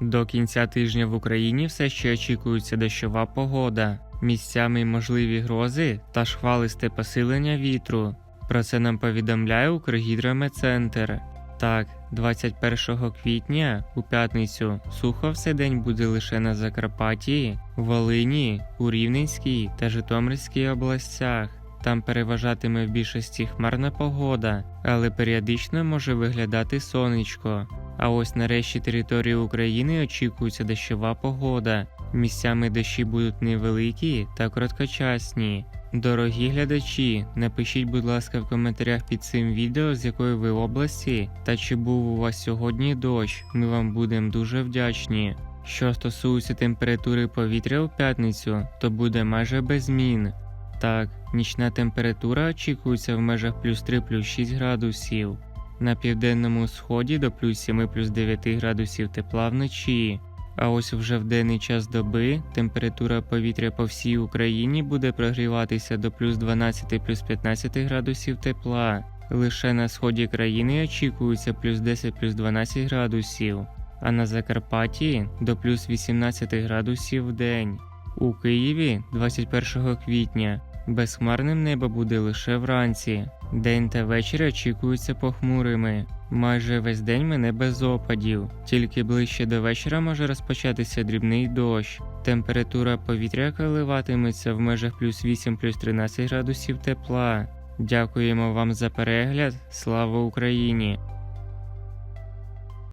До кінця тижня в Україні все ще очікується дощова погода, місцями можливі грози та шквалисте посилення вітру. Про це нам повідомляє Укргідрометцентр. Так, 21 квітня у п'ятницю сухо все день буде лише на Закарпатті, Волині, у Рівненській та Житомирській областях. Там переважатиме в більшості хмарна погода, але періодично може виглядати сонечко. А ось на решті території України очікується дощова погода. Місцями дощі будуть невеликі та короткочасні. Дорогі глядачі, напишіть, будь ласка, в коментарях під цим відео, з якої ви області, та чи був у вас сьогодні дощ. Ми вам будемо дуже вдячні. Що стосується температури повітря у п'ятницю, то буде майже без змін. Так, нічна температура очікується в межах плюс 3 плюс 6 градусів. На південному сході до плюс 7 плюс 9 градусів тепла вночі. А ось вже в денний час доби температура повітря по всій Україні буде прогріватися до плюс 12 плюс 15 градусів тепла. Лише на сході країни очікується плюс 10 плюс 12 градусів, а на Закарпатті до плюс 18 градусів в день. У Києві 21 квітня безхмарним небо буде лише вранці. День та вечір очікуються похмурими. Майже весь день мене без опадів, тільки ближче до вечора може розпочатися дрібний дощ. Температура повітря коливатиметься в межах плюс 8 плюс 13 градусів тепла. Дякуємо вам за перегляд. Слава Україні!